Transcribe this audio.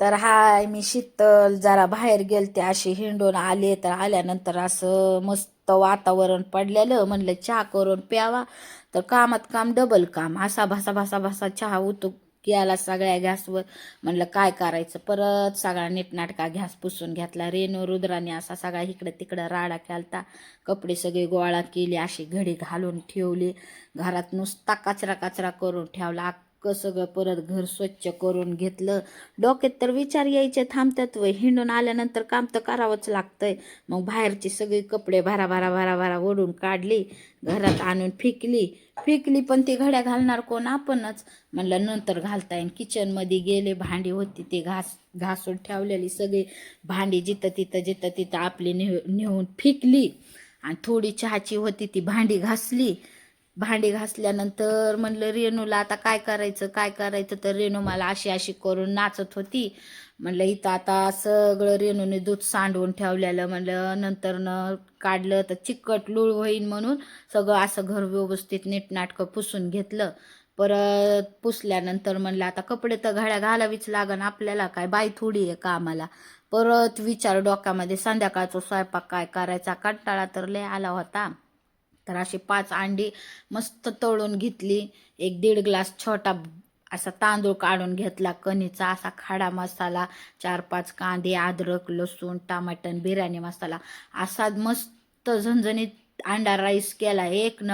तर हाय मी शीतल जरा बाहेर गेलते अशी हिंडून आले. तर आल्यानंतर असं मस्त वातावरण पडलेलं. म्हणलं चहा करून प्यावा. तर कामात काम डबल काम. असा भासा भासा भासा चहा उतू गेला सगळ्या गॅसवर. म्हणलं काय करायचं? परत सगळा नीटनाटका गॅस पुसून घेतला. रेणू रुद्राने असा सगळा इकडं तिकडं राडा केलता. कपडे सगळे गोळा केले अशी घडी घालून ठेवली. घरात नुसता कचरा कचरा करून ठेवला. सगळं परत घर स्वच्छ करून घेतलं. डोक्यात तर विचार यायचे थांबतात व हिंडून आल्यानंतर काम तर करावंच लागतंय. मग बाहेरची सगळी कपडे भरा भरा भरा भरा ओढून काढली. घरात आणून फेकली. फिकली पण ती घड्या घालणार कोण? आपणच. म्हणलं नंतर घालता येईल किचनमध्ये गेले भांडी होती ते घास घासून ठेवलेली सगळी. भांडी जिथं तिथं जिथं तिथं आपली नेह नेऊन फिकली. आणि थोडी चहाची होती ती भांडी घासली. भांडी घासल्यानंतर म्हणलं रेणूला आता काय करायचं? काय करायचं? तर रेणू मला अशी अशी करून नाचत होती. म्हणलं इथं आता सगळं रेणूने दूध सांडवून ठेवलेलं. म्हणलं नंतर न काढलं तर चिकट लूळ होईन म्हणून सगळं असं घर व्यवस्थित नीटनाटकं पुसून घेतलं. परत पुसल्यानंतर म्हणलं आता कपडे तर घड्या घालावीच लागन आपल्याला काय बाई थोडी आहे कामाला. परत विचार डोक्यामध्ये संध्याकाळचा स्वयंपाक काय करायचा? कंटाळा तर लय आला होता. तर अशी पाच अंडी मस्त तळून घेतली. एक दीड ग्लास छोटा असा तांदूळ काढून घेतला कणीचा असा खाडा मसाला चार पाच कांदे अद्रक लसूण टमाटन बिर्याणी मसाला असा मस्त झणझणीत अंडा राईस केला. एक न